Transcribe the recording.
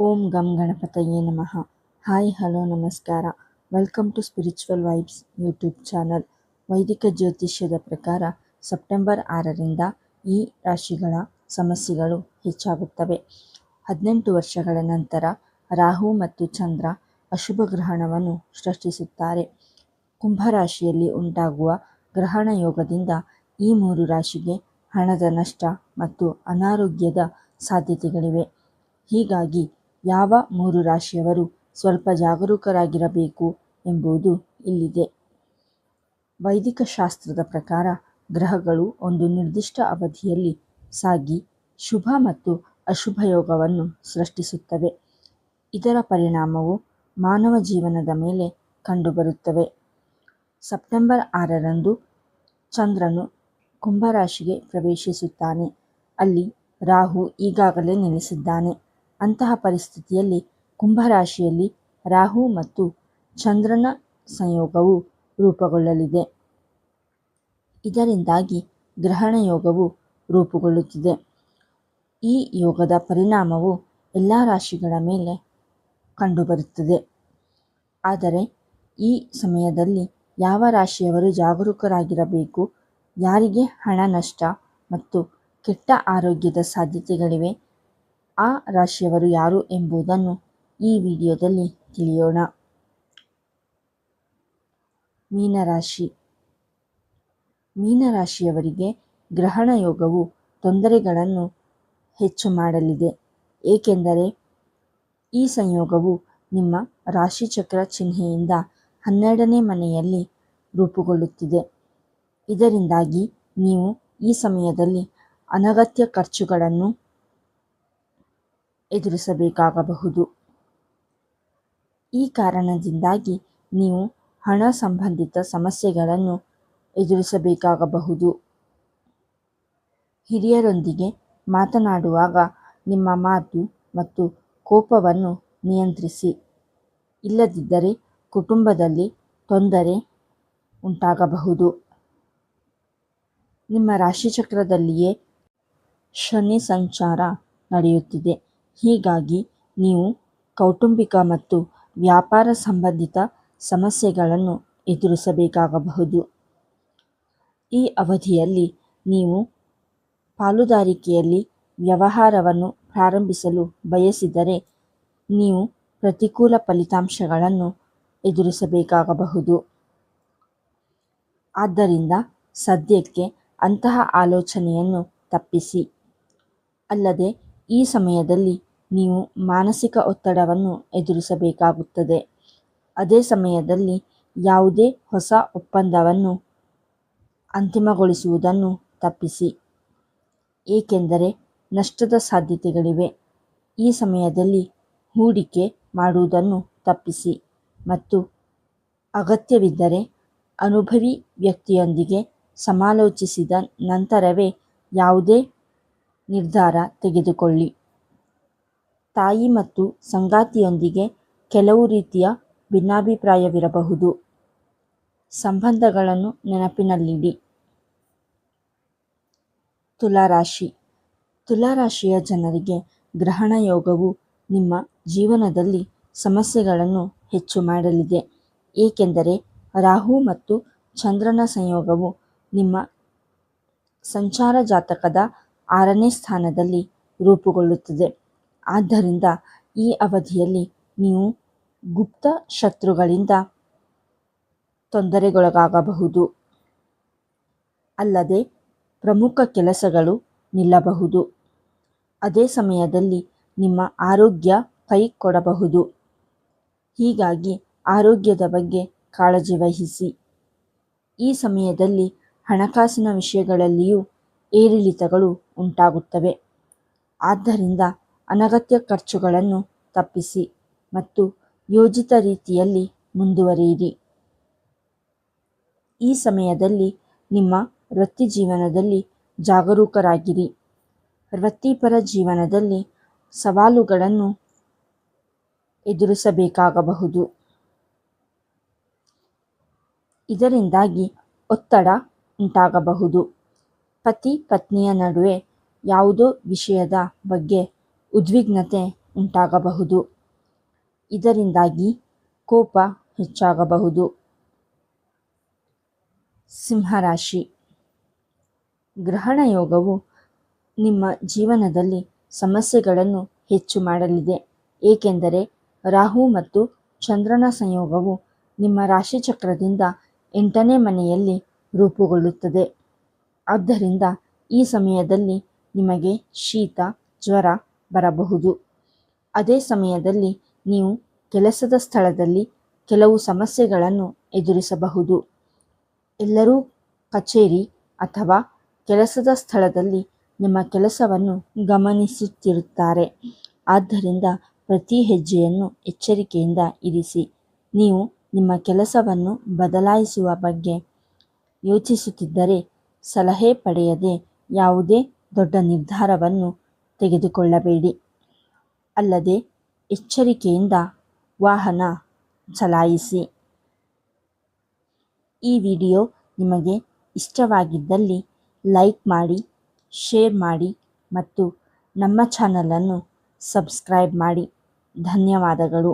ಓಂ ಗಂ ಗಣಪತಯೇ ನಮಃ. ಹಾಯ್, ಹಲೋ, ನಮಸ್ಕಾರ. Welcome to spiritual vibes YouTube channel. ವೈದಿಕ ಜ್ಯೋತಿಷ್ಯದ ಪ್ರಕಾರ ಸೆಪ್ಟೆಂಬರ್ ಆರರಿಂದ ಈ ರಾಶಿಗಳ ಸಮಸ್ಯೆಗಳು ಹೆಚ್ಚಾಗುತ್ತವೆ. ಹದಿನೆಂಟು ವರ್ಷಗಳ ನಂತರ ರಾಹು ಮತ್ತು ಚಂದ್ರ ಅಶುಭ ಗ್ರಹಣವನ್ನು ಸೃಷ್ಟಿಸುತ್ತಾರೆ. ಕುಂಭರಾಶಿಯಲ್ಲಿ ಉಂಟಾಗುವ ಗ್ರಹಣ ಯೋಗದಿಂದ ಈ ಮೂರು ರಾಶಿಗೆ ಹಣದ ನಷ್ಟ ಮತ್ತು ಅನಾರೋಗ್ಯದ ಸಾಧ್ಯತೆಗಳಿವೆ. ಹೀಗಾಗಿ ಯಾವ ಮೂರು ರಾಶಿಯವರು ಸ್ವಲ್ಪ ಜಾಗರೂಕರಾಗಿರಬೇಕು ಎಂಬುದು ಇಲ್ಲಿದೆ. ವೈದಿಕ ಶಾಸ್ತ್ರದ ಪ್ರಕಾರ ಗ್ರಹಗಳು ಒಂದು ನಿರ್ದಿಷ್ಟ ಅವಧಿಯಲ್ಲಿ ಸಾಗಿ ಶುಭ ಮತ್ತು ಅಶುಭ ಯೋಗವನ್ನು ಸೃಷ್ಟಿಸುತ್ತವೆ. ಇದರ ಪರಿಣಾಮವು ಮಾನವ ಜೀವನದ ಮೇಲೆ ಕಂಡುಬರುತ್ತವೆ. ಸೆಪ್ಟೆಂಬರ್ ಆರರಂದು ಚಂದ್ರನು ಕುಂಭರಾಶಿಗೆ ಪ್ರವೇಶಿಸುತ್ತಾನೆ. ಅಲ್ಲಿ ರಾಹು ಈಗಾಗಲೇ ನೆಲೆಸಿದ್ದಾನೆ. ಅಂತಹ ಪರಿಸ್ಥಿತಿಯಲ್ಲಿ ಕುಂಭರಾಶಿಯಲ್ಲಿ ರಾಹು ಮತ್ತು ಚಂದ್ರನ ಸಂಯೋಗವು ರೂಪುಗೊಳ್ಳಲಿದೆ. ಇದರಿಂದಾಗಿ ಗ್ರಹಣ ಯೋಗವು ರೂಪುಗೊಳ್ಳುತ್ತಿದೆ. ಈ ಯೋಗದ ಪರಿಣಾಮವು ಎಲ್ಲ ರಾಶಿಗಳ ಮೇಲೆ ಕಂಡುಬರುತ್ತದೆ. ಆದರೆ ಈ ಸಮಯದಲ್ಲಿ ಯಾವ ರಾಶಿಯವರು ಜಾಗರೂಕರಾಗಿರಬೇಕು, ಯಾರಿಗೆ ಹಣ ನಷ್ಟ ಮತ್ತು ಕೆಟ್ಟ ಆರೋಗ್ಯದ ಸಾಧ್ಯತೆಗಳಿವೆ ಆ ರಾಶಿಯವರು ಯಾರು ಎಂಬುದನ್ನು ಈ ವಿಡಿಯೋದಲ್ಲಿ ತಿಳಿಯೋಣ. ಮೀನರಾಶಿ. ಮೀನರಾಶಿಯವರಿಗೆ ಗ್ರಹಣ ಯೋಗವು ತೊಂದರೆಗಳನ್ನು ಹೆಚ್ಚು ಮಾಡಲಿದೆ. ಏಕೆಂದರೆ ಈ ಸಂಯೋಗವು ನಿಮ್ಮ ರಾಶಿಚಕ್ರ ಚಿಹ್ನೆಯಿಂದ ಹನ್ನೆರಡನೇ ಮನೆಯಲ್ಲಿ ರೂಪುಗೊಳ್ಳುತ್ತಿದೆ. ಇದರಿಂದಾಗಿ ನೀವು ಈ ಸಮಯದಲ್ಲಿ ಅನಗತ್ಯ ಖರ್ಚುಗಳನ್ನು ಎದುರಿಸಬೇಕಾಗಬಹುದು. ಈ ಕಾರಣದಿಂದಾಗಿ ನೀವು ಹಣ ಸಂಬಂಧಿತ ಸಮಸ್ಯೆಗಳನ್ನು ಎದುರಿಸಬೇಕಾಗಬಹುದು. ಹಿರಿಯರೊಂದಿಗೆ ಮಾತನಾಡುವಾಗ ನಿಮ್ಮ ಮಾತು ಮತ್ತು ಕೋಪವನ್ನು ನಿಯಂತ್ರಿಸಿ. ಇಲ್ಲದಿದ್ದರೆ ಕುಟುಂಬದಲ್ಲಿ ತೊಂದರೆ ಉಂಟಾಗಬಹುದು. ನಿಮ್ಮ ರಾಶಿಚಕ್ರದಲ್ಲಿಯೇ ಶನಿ ಸಂಚಾರ ನಡೆಯುತ್ತಿದೆ. ಹೀಗಾಗಿ ನೀವು ಕೌಟುಂಬಿಕ ಮತ್ತು ವ್ಯಾಪಾರ ಸಂಬಂಧಿತ ಸಮಸ್ಯೆಗಳನ್ನು ಎದುರಿಸಬೇಕಾಗಬಹುದು. ಈ ಅವಧಿಯಲ್ಲಿ ನೀವು ಪಾಲುದಾರಿಕೆಯಲ್ಲಿ ವ್ಯವಹಾರವನ್ನು ಪ್ರಾರಂಭಿಸಲು ಬಯಸಿದರೆ ನೀವು ಪ್ರತಿಕೂಲ ಫಲಿತಾಂಶಗಳನ್ನು ಎದುರಿಸಬೇಕಾಗಬಹುದು. ಆದ್ದರಿಂದ ಸದ್ಯಕ್ಕೆ ಅಂತಹ ಆಲೋಚನೆಯನ್ನು ತಪ್ಪಿಸಿ. ಅಲ್ಲದೆ ಈ ಸಮಯದಲ್ಲಿ ನೀವು ಮಾನಸಿಕ ಒತ್ತಡವನ್ನು ಎದುರಿಸಬೇಕಾಗುತ್ತದೆ. ಅದೇ ಸಮಯದಲ್ಲಿ ಯಾವುದೇ ಹೊಸ ಒಪ್ಪಂದವನ್ನು ಅಂತಿಮಗೊಳಿಸುವುದನ್ನು ತಪ್ಪಿಸಿ. ಏಕೆಂದರೆ ನಷ್ಟದ ಸಾಧ್ಯತೆಗಳಿವೆ. ಈ ಸಮಯದಲ್ಲಿ ಹೂಡಿಕೆ ಮಾಡುವುದನ್ನು ತಪ್ಪಿಸಿ ಮತ್ತು ಅಗತ್ಯವಿದ್ದರೆ ಅನುಭವಿ ವ್ಯಕ್ತಿಯೊಂದಿಗೆ ಸಮಾಲೋಚಿಸಿದ ನಂತರವೇ ಯಾವುದೇ ನಿರ್ಧಾರ ತೆಗೆದುಕೊಳ್ಳಿ. ತಾಯಿ ಮತ್ತು ಸಂಗಾತಿಯೊಂದಿಗೆ ಕೆಲವು ರೀತಿಯ ಭಿನ್ನಾಭಿಪ್ರಾಯವಿರಬಹುದು. ಸಂಬಂಧಗಳನ್ನು ನೆನಪಿನಲ್ಲಿಡಿ. ತುಲಾರಾಶಿ. ತುಲಾರಾಶಿಯ ಜನರಿಗೆ ಗ್ರಹಣ ಯೋಗವು ನಿಮ್ಮ ಜೀವನದಲ್ಲಿ ಸಮಸ್ಯೆಗಳನ್ನು ಹೆಚ್ಚು ಮಾಡಲಿದೆ. ಏಕೆಂದರೆ ರಾಹು ಮತ್ತು ಚಂದ್ರನ ಸಂಯೋಗವು ನಿಮ್ಮ ಸಂಚಾರ ಜಾತಕದ ಆರನೇ ಸ್ಥಾನದಲ್ಲಿ ರೂಪುಗೊಳ್ಳುತ್ತದೆ. ಆದ್ದರಿಂದ ಈ ಅವಧಿಯಲ್ಲಿ ನೀವು ಗುಪ್ತ ಶತ್ರುಗಳಿಂದ ತೊಂದರೆಗೊಳಗಾಗಬಹುದು. ಅಲ್ಲದೆ ಪ್ರಮುಖ ಕೆಲಸಗಳು ನಿಲ್ಲಬಹುದು. ಅದೇ ಸಮಯದಲ್ಲಿ ನಿಮ್ಮ ಆರೋಗ್ಯ ಕೈ ಕೊಡಬಹುದು ಹೀಗಾಗಿ ಆರೋಗ್ಯದ ಬಗ್ಗೆ ಕಾಳಜಿ ವಹಿಸಿ. ಈ ಸಮಯದಲ್ಲಿ ಹಣಕಾಸಿನ ವಿಷಯಗಳಲ್ಲಿಯೂ ಏರಿಳಿತಗಳು ಉಂಟಾಗುತ್ತವೆ. ಆದ್ದರಿಂದ ಅನಗತ್ಯ ಖರ್ಚುಗಳನ್ನು ತಪ್ಪಿಸಿ ಮತ್ತು ಯೋಜಿತ ರೀತಿಯಲ್ಲಿ ಮುಂದುವರಿಯಿರಿ. ಈ ಸಮಯದಲ್ಲಿ ನಿಮ್ಮ ವೃತ್ತಿ ಜೀವನದಲ್ಲಿ ಜಾಗರೂಕರಾಗಿರಿ. ವೃತ್ತಿಪರ ಜೀವನದಲ್ಲಿ ಸವಾಲುಗಳನ್ನು ಎದುರಿಸಬೇಕಾಗಬಹುದು. ಇದರಿಂದಾಗಿ ಒತ್ತಡ ಉಂಟಾಗಬಹುದು. ಪತಿ ಪತ್ನಿಯ ನಡುವೆ ಯಾವುದೋ ವಿಷಯದ ಬಗ್ಗೆ ಉದ್ವಿಗ್ನತೆ ಉಂಟಾಗಬಹುದು. ಇದರಿಂದಾಗಿ ಕೋಪ ಹೆಚ್ಚಾಗಬಹುದು. ಸಿಂಹರಾಶಿ. ಗ್ರಹಣ ಯೋಗವು ನಿಮ್ಮ ಜೀವನದಲ್ಲಿ ಸಮಸ್ಯೆಗಳನ್ನು ಹೆಚ್ಚು ಮಾಡಲಿದೆ. ಏಕೆಂದರೆ ರಾಹು ಮತ್ತು ಚಂದ್ರನ ಸಂಯೋಗವು ನಿಮ್ಮ ರಾಶಿಚಕ್ರದಿಂದ ಎಂಟನೇ ಮನೆಯಲ್ಲಿ ರೂಪುಗೊಳ್ಳುತ್ತದೆ. ಆದ್ದರಿಂದ ಈ ಸಮಯದಲ್ಲಿ ನಿಮಗೆ ಶೀತ, ಜ್ವರ ಬರಬಹುದು. ಅದೇ ಸಮಯದಲ್ಲಿ ನೀವು ಕೆಲಸದ ಸ್ಥಳದಲ್ಲಿ ಕೆಲವು ಸಮಸ್ಯೆಗಳನ್ನು ಎದುರಿಸಬಹುದು. ಎಲ್ಲರೂ ಕಚೇರಿ ಅಥವಾ ಕೆಲಸದ ಸ್ಥಳದಲ್ಲಿ ನಿಮ್ಮ ಕೆಲಸವನ್ನು ಗಮನಿಸುತ್ತಿರುತ್ತಾರೆ. ಆದ್ದರಿಂದ ಪ್ರತಿ ಹೆಜ್ಜೆಯನ್ನು ಎಚ್ಚರಿಕೆಯಿಂದ ಇರಿಸಿ. ನೀವು ನಿಮ್ಮ ಕೆಲಸವನ್ನು ಬದಲಾಯಿಸುವ ಬಗ್ಗೆ ಯೋಚಿಸುತ್ತಿದ್ದರೆ ಸಲಹೆ ಪಡೆಯದೆ ಯಾವುದೇ ದೊಡ್ಡ ನಿರ್ಧಾರವನ್ನು ತೆಗೆದುಕೊಳ್ಳಬೇಡಿ. ಅಲ್ಲದೆ ಎಚ್ಚರಿಕೆಯಿಂದ ವಾಹನ ಚಲಾಯಿಸಿ. ಈ ವಿಡಿಯೋ ನಿಮಗೆ ಇಷ್ಟವಾಗಿದ್ದಲ್ಲಿ ಲೈಕ್ ಮಾಡಿ, ಶೇರ್ ಮಾಡಿ ಮತ್ತು ನಮ್ಮ ಚಾನಲನ್ನು ಸಬ್ಸ್ಕ್ರೈಬ್ ಮಾಡಿ. ಧನ್ಯವಾದಗಳು.